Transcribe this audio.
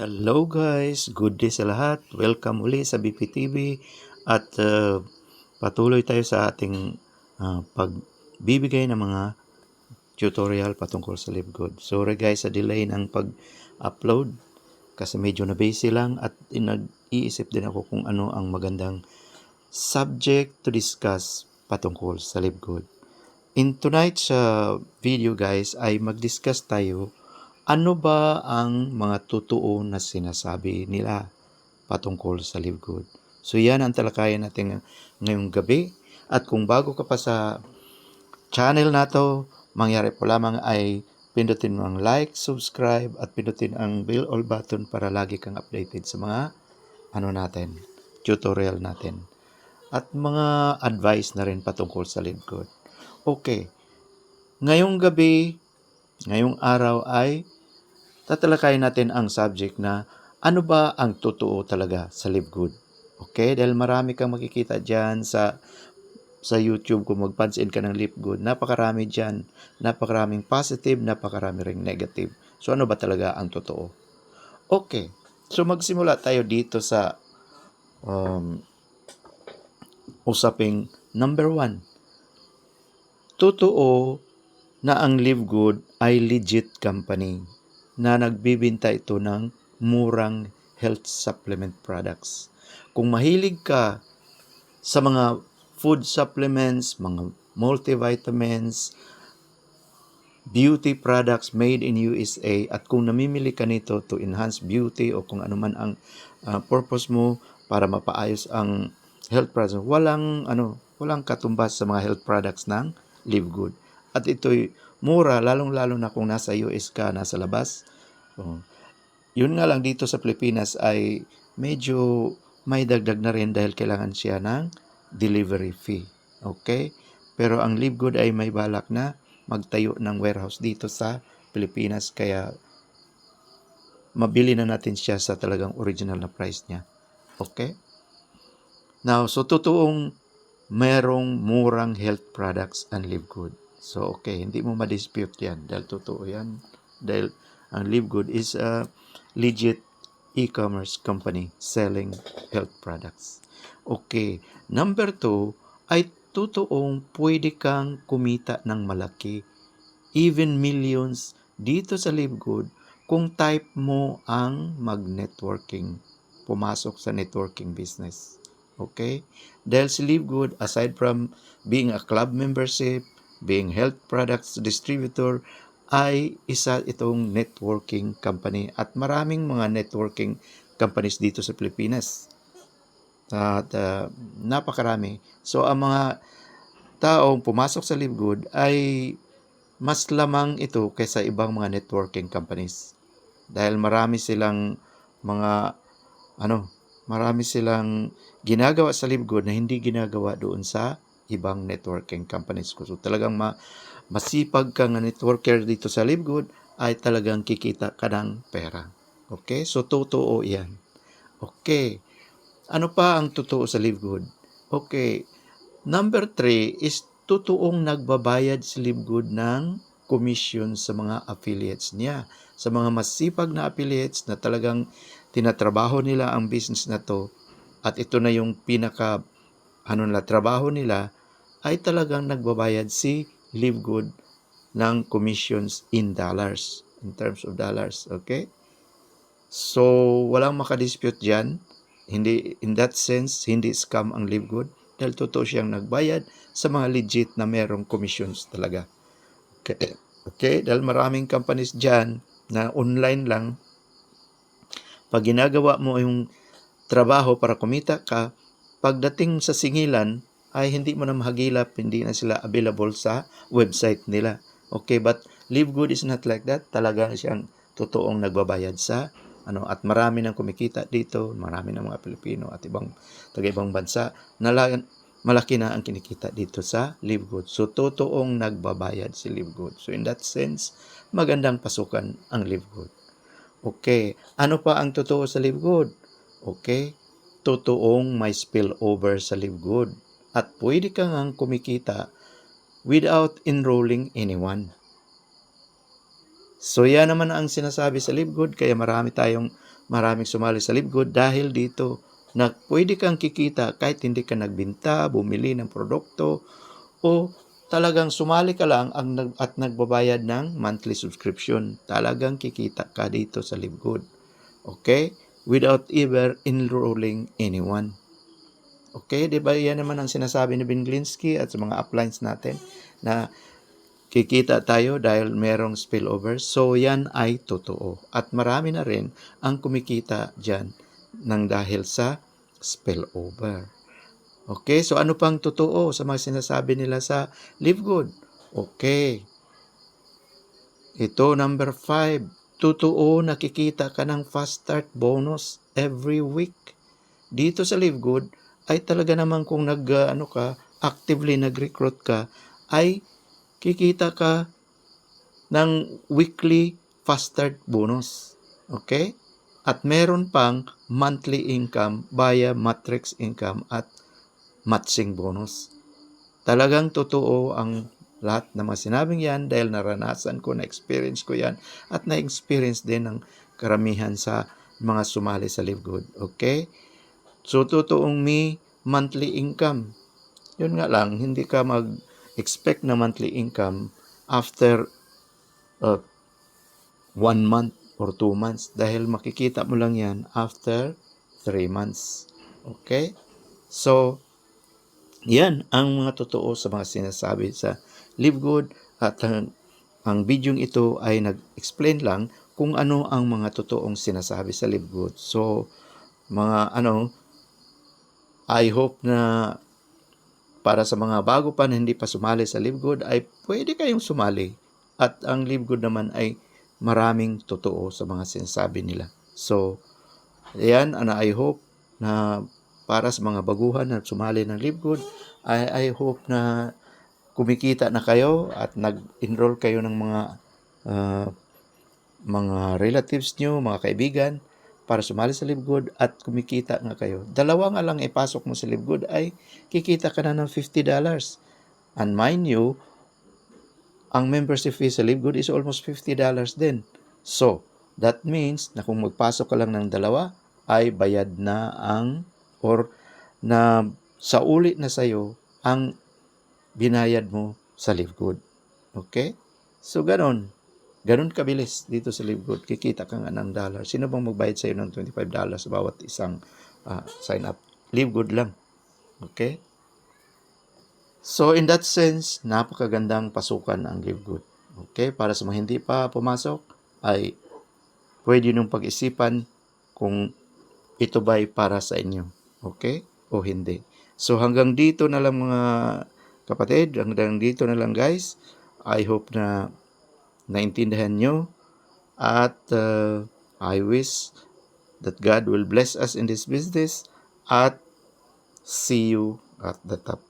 Hello guys, good day sa lahat. Welcome uli sa BPTV at uh, patuloy tayo sa ating uh, pagbibigay ng mga tutorial patungkol sa LiveGood. Sorry guys sa delay ng pag-upload kasi medyo na busy lang at nag-iisip din ako kung ano ang magandang subject to discuss patungkol sa LiveGood. In tonight's uh, video guys ay mag-discuss tayo ano ba ang mga totoo na sinasabi nila patungkol sa Live Good? So yan ang talakayan natin ngayong gabi. At kung bago ka pa sa channel na to, mangyari po lamang ay pindutin mo ang like, subscribe, at pindutin ang bell all button para lagi kang updated sa mga ano natin, tutorial natin. At mga advice na rin patungkol sa Live Good. Okay. Ngayong gabi, ngayong araw ay tatalakayin natin ang subject na ano ba ang totoo talaga sa Live Good. Okay? Dahil marami kang makikita dyan sa sa YouTube kung magpansin ka ng Live Good. Napakarami dyan. Napakaraming positive, napakarami ring negative. So ano ba talaga ang totoo? Okay. So magsimula tayo dito sa um, usaping number one. Totoo na ang Live Good ay legit company na nagbibinta ito ng murang health supplement products. Kung mahilig ka sa mga food supplements, mga multivitamins, beauty products made in USA at kung namimili ka nito to enhance beauty o kung ano man ang uh, purpose mo para mapaayos ang health products, walang ano, walang katumbas sa mga health products ng Live Good. At ito'y mura, lalong-lalo na kung nasa US ka, nasa labas. So, yun nga lang dito sa Pilipinas ay medyo may dagdag na rin dahil kailangan siya ng delivery fee. Okay? Pero ang Live Good ay may balak na magtayo ng warehouse dito sa Pilipinas kaya mabili na natin siya sa talagang original na price niya. Okay? Now, so totoong merong murang health products ang Live Good. So, okay, hindi mo ma-dispute yan dahil totoo yan. Dahil ang Live Good is a legit e-commerce company selling health products. Okay, number two ay totoong pwede kang kumita ng malaki, even millions dito sa Live Good kung type mo ang mag-networking, pumasok sa networking business. Okay? Dahil si Live Good, aside from being a club membership, being health products distributor ay isa itong networking company at maraming mga networking companies dito sa Pilipinas. At uh, napakarami. So ang mga taong pumasok sa LiveGood ay mas lamang ito kaysa ibang mga networking companies. Dahil marami silang mga ano, marami silang ginagawa sa LiveGood na hindi ginagawa doon sa ibang networking companies ko. So talagang ma masipag ka nga networker dito sa LiveGood ay talagang kikita ka ng pera. Okay? So totoo 'yan. Okay. Ano pa ang totoo sa LiveGood? Okay. Number three is totoong nagbabayad si LiveGood ng commission sa mga affiliates niya. Sa mga masipag na affiliates na talagang tinatrabaho nila ang business na to at ito na yung pinaka ano na trabaho nila ay talagang nagbabayad si Live Good ng commissions in dollars, in terms of dollars, okay? So, walang makadispute dyan. Hindi, in that sense, hindi scam ang Live Good dahil totoo siyang nagbayad sa mga legit na merong commissions talaga. Okay, okay? dahil maraming companies dyan na online lang, pag ginagawa mo yung trabaho para kumita ka, pagdating sa singilan, ay hindi mo na mahagilap, hindi na sila available sa website nila. Okay, but Live Good is not like that. Talaga siyang totoong nagbabayad sa ano at marami nang kumikita dito, marami ng mga Pilipino at ibang taga-ibang bansa na malaki na ang kinikita dito sa Live Good. So totoong nagbabayad si Live Good. So in that sense, magandang pasukan ang Live Good. Okay, ano pa ang totoo sa Live Good? Okay, totoong may spillover sa Live Good at pwede kang ang kumikita without enrolling anyone. So yan naman ang sinasabi sa Live Good kaya marami tayong maraming sumali sa Live Good dahil dito na pwede kang kikita kahit hindi ka nagbinta, bumili ng produkto o talagang sumali ka lang ang at nagbabayad ng monthly subscription. Talagang kikita ka dito sa Live Good. Okay? Without ever enrolling anyone. Okay, di ba yan naman ang sinasabi ni Ben Glinsky at sa mga uplines natin na kikita tayo dahil merong spillover. So, yan ay totoo. At marami na rin ang kumikita dyan ng dahil sa spillover. Okay, so ano pang totoo sa mga sinasabi nila sa Live Good? Okay. Ito, number five. Totoo, nakikita ka ng fast start bonus every week. Dito sa Live Good, ay talaga naman kung nag, uh, ano ka, actively nag-recruit ka, ay kikita ka ng weekly fast start bonus. Okay? At meron pang monthly income via matrix income at matching bonus. Talagang totoo ang lahat ng mga sinabing yan dahil naranasan ko, na-experience ko yan at na-experience din ng karamihan sa mga sumali sa Live Good. Okay? So, totoong may monthly income. Yun nga lang, hindi ka mag-expect na monthly income after uh, one month or two months dahil makikita mo lang yan after three months. Okay? So, yan ang mga totoo sa mga sinasabi sa Live Good at ang, ang video ito ay nag-explain lang kung ano ang mga totoong sinasabi sa Live Good. So, mga ano, I hope na para sa mga bago pa na hindi pa sumali sa Live Good ay pwede kayong sumali. At ang Live Good naman ay maraming totoo sa mga sinasabi nila. So, ayan, and I hope na para sa mga baguhan na sumali ng Live Good, I, I hope na kumikita na kayo at nag-enroll kayo ng mga uh, mga relatives nyo, mga kaibigan, para sumali sa Live Good at kumikita nga kayo. Dalawa nga lang ipasok mo sa Live Good ay kikita ka na ng $50. And mind you, ang membership fee sa Live Good is almost $50 din. So, that means na kung magpasok ka lang ng dalawa, ay bayad na ang or na sa ulit na sa'yo ang binayad mo sa Live Good. Okay? So, ganon. Ganon kabilis dito sa Live Good. Kikita ka nga ng dollar. Sino bang magbayad sa'yo ng $25 sa bawat isang uh, sign up? Live Good lang. Okay? So, in that sense, napakagandang pasukan ang Live Good. Okay? Para sa mga hindi pa pumasok, ay pwede nung pag-isipan kung ito ba'y para sa inyo. Okay? O hindi. So, hanggang dito na lang mga kapatid, hanggang dito na lang guys. I hope na naintindihan nyo at uh, I wish that God will bless us in this business at see you at the top.